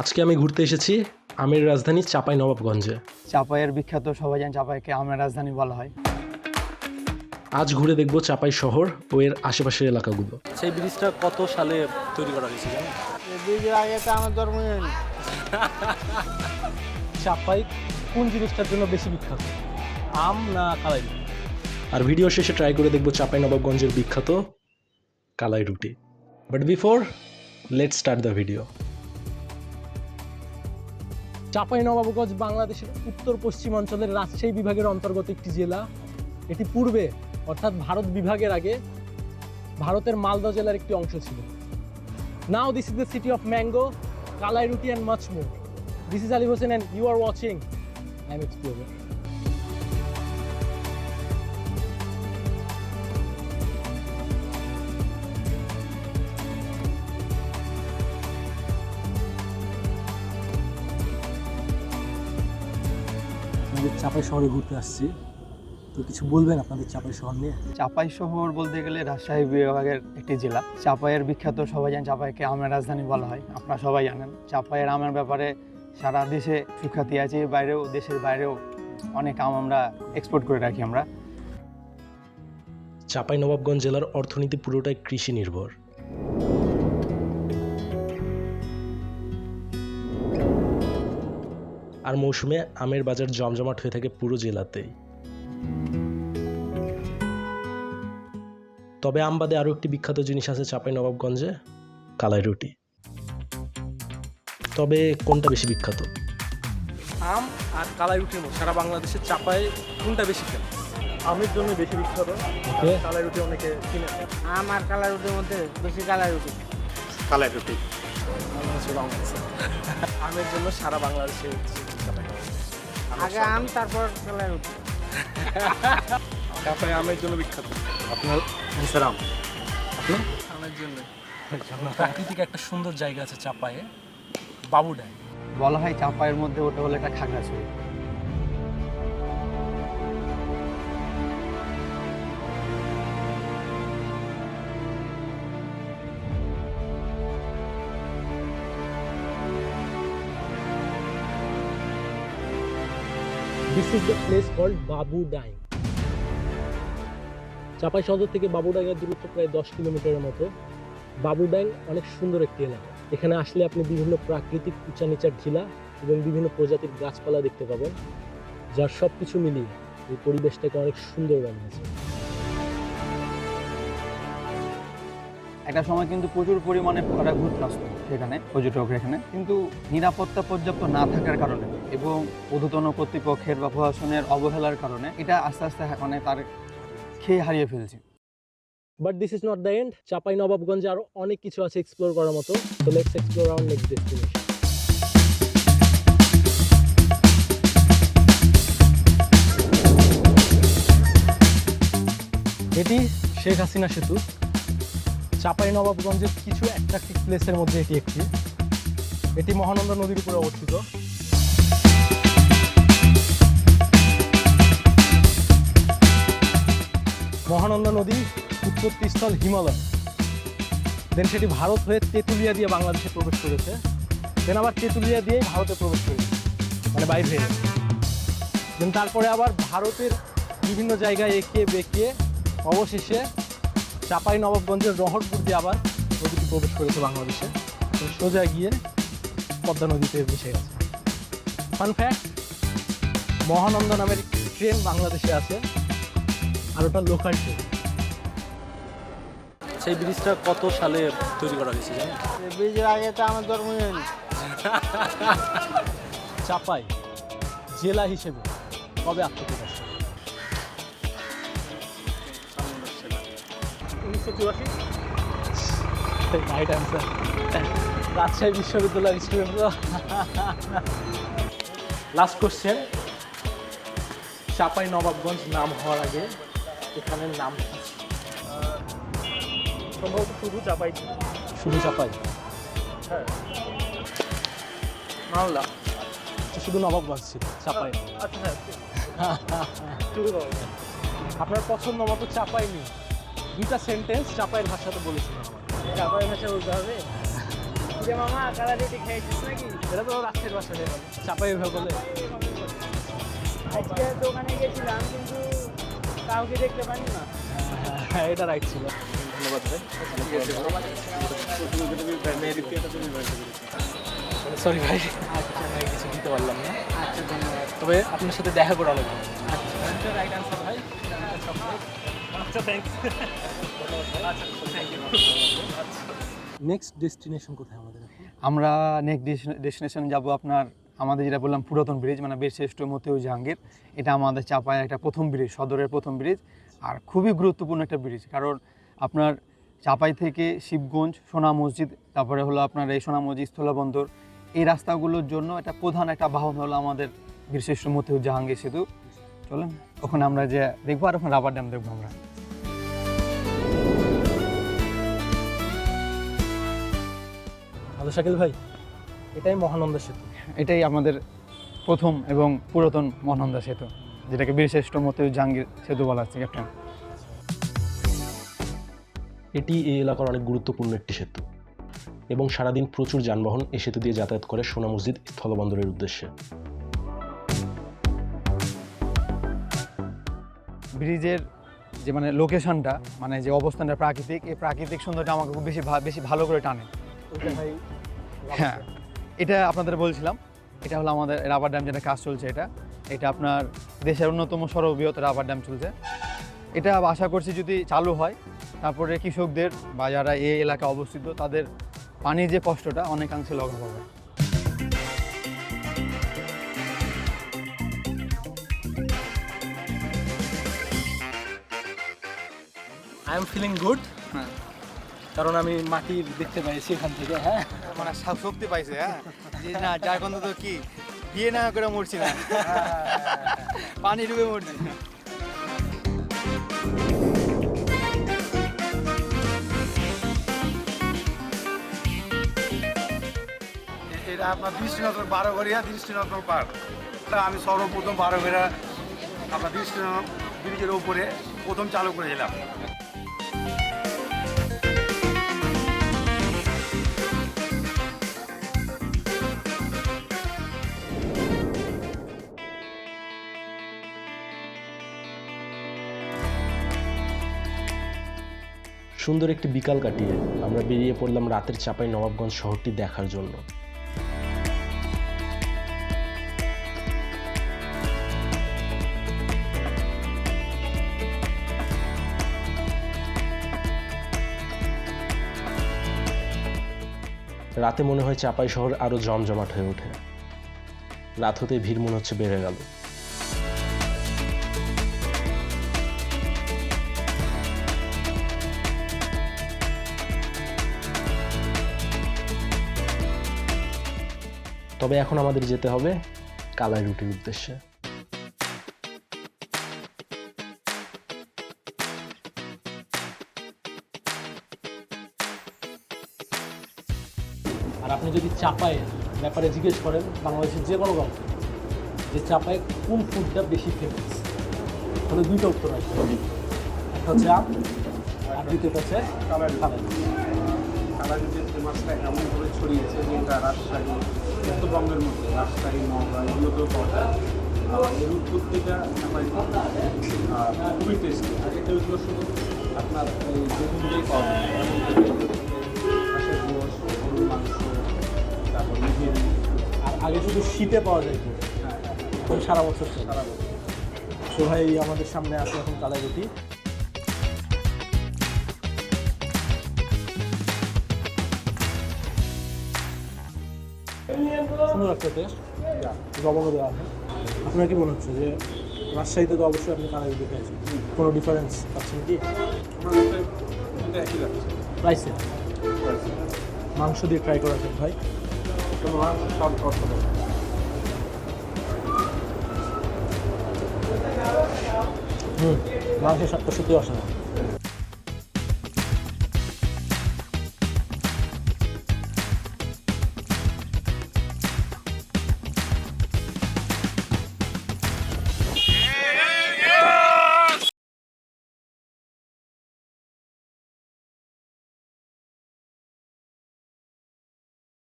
আজকে আমি ঘুরতে এসেছি আমের রাজধানী চাপাই নবাবগঞ্জে। চাপাইয়ের বিখ্যাত সবাই জানেন চাপাইকে আমের রাজধানী বলা হয়। আজ ঘুরে দেখব চাপাই শহর ও এর আশেপাশের এলাকাগুলো। সেই ব্রিজটা কত সালে তৈরি করা হয়েছে জানেন ব্রিজের আগে তো আমার জন্ম হয়নি। চাপাই কোন জিনিসটার জন্য বেশি বিখ্যাত? আম না কালাই আর ভিডিও শেষে ট্রাই করে দেখব চাপাই নবাবগঞ্জের বিখ্যাত কালাই রুটি। But before let start the video Chapai Nawabganj বাংলাদেশের উত্তর পশ্চিমাঞ্চলের রাজশাহী বিভাগের অন্তর্গত একটি জেলা। এটি পূর্বে, অর্থাৎ ভারত বিভাগের আগে, ভারতের মালদা জেলার একটি অংশ ছিল। Now this is the city of mango kalai ruti and mach more this is Ali Hossain and you are watching I am explorer Chapai শহরে ঘুরতে আসছি। তো কিছু বলবেন আপনাদের চাপাই শহর নিয়ে? চাপাই শহর বলতে গেলে রাজশাহী বিভাগের একটি জেলা। চাপাইয়ের বিখ্যাত সবাই জানেন চাপাইকে আমের রাজধানী বলা হয় আপনারা সবাই জানেন। চাপাইয়ের আমের ব্যাপারে সারা দেশে সুখ্যাতি আছে বাইরেও দেশের বাইরেও অনেক আম আমরা এক্সপোর্ট করে রাখি আমরা। চাপাই নবাবগঞ্জ জেলার অর্থনীতি পুরোটাই কৃষি নির্ভর। আর মৌসুমে আমের বাজার জমজমাট হয়ে থাকে পুরো জেলাতেই। তবে আম বাদে আরও একটি বিখ্যাত জিনিস আছে চাপাই নবাবগঞ্জে কালাই রুটি। তবে কোনটা বেশি বিখ্যাত? আম আর কালাই রুটির মধ্যে। সারা বাংলাদেশের চাপাই কোনটা বেশি খেলে আমের জন্য বেশি বিখ্যাত। কালাই রুটি অনেকে কিনে আম আর কালাই রুটির মধ্যে বেশি কালাই রুটি। কালাই রুটি। আমের জন্য সারা বাংলাদেশে আগে আম তারপর রুটি। চাপাই আমের জন্য বিখ্যাত। আপনার নিসার আম। আমের জন্য। প্রাকৃতিক একটা সুন্দর জায়গা আছে চাপায়ে বাবুডায় বলা হয় চাপায়ের মধ্যে ওটা হলো একটা Khagrachari. This is the place called Babudaing Chapai Sadar থেকে বাবুডাঙ্গের দূরত্ব প্রায় দশ কিলোমিটারের মতো। বাবুডাং অনেক সুন্দর একটি এলাকা। এখানে আসলে আপনি বিভিন্ন প্রাকৃতিক উঁচা নিচার ঢিলা এবং বিভিন্ন প্রজাতির গাছপালা দেখতে পাবেন। যার সব কিছু মিলিয়ে এই পরিবেশটাকে অনেক সুন্দর বানিয়েছে। একটা সময় কিন্তু প্রচুর পরিমাণে ওরা ঘুরতে আসতো সেখানে পর্যটকরা এখানে কিন্তু নিরাপত্তা পর্যাপ্ত না থাকার কারণে এবং ঊর্ধ্বতন কর্তৃপক্ষের বা প্রশাসনের অবহেলার কারণে এটা আস্তে আস্তে মানে তার খেয়ে হারিয়ে ফেলছে। But this is not the end Chapai নবাবগঞ্জে আরও অনেক কিছু আছে এক্সপ্লোর করার মতো। তো let's explore our next destination এটি শেখ হাসিনা সেতু। চাপাই নবাবগঞ্জের কিছু অ্যাট্রাকটিভ প্লেসের মধ্যে এটি একটি। এটি মহানন্দা নদীর উপরে অবস্থিত। মহানন্দা নদী উৎপত্তিস্থল হিমালয়। দেন সেটি ভারত হয়ে তেঁতুলিয়া দিয়ে বাংলাদেশে প্রবেশ করেছে। দেন আবার তেঁতুলিয়া দিয়েই ভারতে প্রবেশ করেছে। মানে বাইরে হয়ে দেন তারপরে আবার ভারতের বিভিন্ন জায়গায় এঁকে বেঁকে অবশেষে চাপাই নবাবগঞ্জের রহটপুর দিয়ে আবার নদীটি প্রবেশ করেছে বাংলাদেশে। তো সোজা গিয়ে পদ্মা নদীতে মিশে গেছে। ফান ফ্যাক্ট মহানন্দা নামের ট্রেন বাংলাদেশে আছে আর ওটা লোকাল ট্রেন সেই ব্রিজটা কত সালে তৈরি করা হয়েছে জানেন? ব্রিজের আগে তো আমার জন্ম হয়নি। চাপাই জেলা হিসেবে কবে আত্মপ্রকাশ? উনিশশো চুরাশি। রাইট অ্যান্সার রাজশাহী বিশ্ববিদ্যালয়ের student last question Chapai Nawabganj নাম হওয়ার আগে এখানের নাম কি? সম্ভবত শুধু চাপাই। শুধু চাপাই? হ্যাঁ। মালদা। শুধু নবাবগঞ্জ ছিল চাপাই। আচ্ছা হ্যাঁ আপনার পছন্দ মতো চাপাই নেই। দুইটা সেন্টেন্স চাপাইয়ের ভাষাতে বলেছিলেন আমার। চাপাই ভাষা বলতে হবে? যে মামা কালার রুটি খেয়েছিস নাকি? এটা তো রাত্রের বলে। আজকে দোকানে গেছিলাম কিন্তু কাউকে দেখতে পারি না হ্যাঁ এটা রাইট ছিল। ধন্যবাদ ভাই। সরি ভাই আচ্ছা ভাই কিছু দিতে পারলাম না। আচ্ছা ধন্যবাদ। তবে আপনার সাথে দেখা করে অনেক আচ্ছা রাইট আনসার ভাই। আচ্ছা থ্যাংকস নেক্সট ডেস্টিনেশন কোথায় আমাদের আমরা নেক্সট ডেস্টিনেশন যাব আপনার আমাদের যেটা বললাম পুরাতন ব্রিজ মানে বীরশ্রেষ্ঠ মতিউ জাহাঙ্গীর। এটা আমাদের চাপায় একটা প্রথম ব্রিজ সদরের প্রথম ব্রিজ আর খুবই গুরুত্বপূর্ণ একটা ব্রিজ কারণ আপনার চাপাই থেকে শিবগঞ্জ সোনা মসজিদ তারপরে হলো আপনার এই সোনা মসজিদ স্থলবন্দর এই রাস্তাগুলোর জন্য একটা প্রধান একটা বাহন হলো আমাদের বীরশ্রেষ্ঠ মতিউ জাহাঙ্গীর সেতু। চলেন ওখানে আমরা যে দেখব আর ওখানে রাবার ড্যাম দেখব আমরা। শাকিল ভাই এটাই মহানন্দা সেতু। এটাই আমাদের প্রথম এবং পুরাতন মহানন্দা সেতু যেটাকে বীরশ্রেষ্ঠ মতিউ জাহাঙ্গীর সেতু বলা হচ্ছে ক্যাপ্টেন। এটি এই এলাকার অনেক গুরুত্বপূর্ণ একটি সেতু এবং সারাদিন প্রচুর যানবাহন এই সেতু দিয়ে যাতায়াত করে সোনা মসজিদ স্থলবন্দরের উদ্দেশ্যে। ব্রিজের যে মানে লোকেশনটা মানে যে অবস্থানটা প্রাকৃতিক এই প্রাকৃতিক সৌন্দর্য আমাকে খুব বেশি বেশি ভালো করে টানে। ভাই হ্যাঁ এটা আপনাদের বলছিলাম এটা হলো আমাদের রাবার ড্যাম যেটা কাজ চলছে এটা। এটা আপনার দেশের অন্যতম সর্ববৃহৎ রাবার ড্যাম চলছে। এটা আশা করছি যদি চালু হয় তারপরে কৃষকদের বা যারা এই এলাকায় অবস্থিত তাদের পানির যে কষ্টটা অনেকাংশে লাঘব হবে। আই এম ফিলিং গুড কারণ আমি মাটি দেখতে পাইছি এখান থেকে হ্যাঁ। মানে শক্তি পাইছে হ্যাঁ? যে না যার গন্ধ তো কি? বিয়ে না করে মরছি না। পানি ডুবে মরছি। এটা আপনার দৃষ্টিনগর বারোঘরিয়া দৃষ্টিনগর পার্ক। আমি সর্বপ্রথম বারোঘরিয়া আপনার দৃষ্টিনগর ব্রিজের উপরে প্রথম চালু করেছিলাম। সুন্দর একটি বিকাল কাটিয়ে আমরা বেরিয়ে পড়লাম রাতের চাপাই নবাবগঞ্জ শহরটি দেখার জন্য। রাতে মনে হয় চাপাই শহর আরও জমজমাট হয়ে ওঠে। রাত হতে ভিড় মনে হচ্ছে বেড়ে গেল। তবে এখন আমাদের যেতে হবে কালাই রুটির উদ্দেশ্যে। আর আপনি যদি চাপায় ব্যাপারে জিজ্ঞেস করেন, বাংলাদেশের যে কোনো কাউকে যে চাপায় কোন ফুডটা বেশি ফেমাস তাহলে দুইটা উত্তর আছে একটা হচ্ছে আম, আর দ্বিতীয়টা হচ্ছে কালার খাবার কালাজুটের ফেমাসটা এমনভাবে ছড়িয়েছে যেটা রাজশাহী উত্তরবঙ্গের মধ্যে রাজশাহী নওগাঁ এগুলোতেও পাওয়া যায়। আর এর উৎপত্তিটা খুবই টেস্টি আগে তো এগুলো শুধু আপনার এই বেগুন দিয়েই পাওয়া যায়। হাঁসের গোস গরুর মাংস তারপর আর আগে শুধু শীতে পাওয়া যায় এখন সারা বছর সারা বছর। তো ভাই আমাদের সামনে আছে এখন কালাই রুটি সুন্দর একটা টেস্ট লবণও দেওয়া আছে। আপনার কি মনে হচ্ছে যে রাজশাহীতে তো অবশ্যই আপনি রুটি খেয়েছেন কোনো ডিফারেন্স পাচ্ছেন কি প্রাইসে মাংস দিয়ে ট্রাই করা যাক ভাই। সব অর্থ হুম মাংসের স্বাদটা সত্যি অসাধারণ।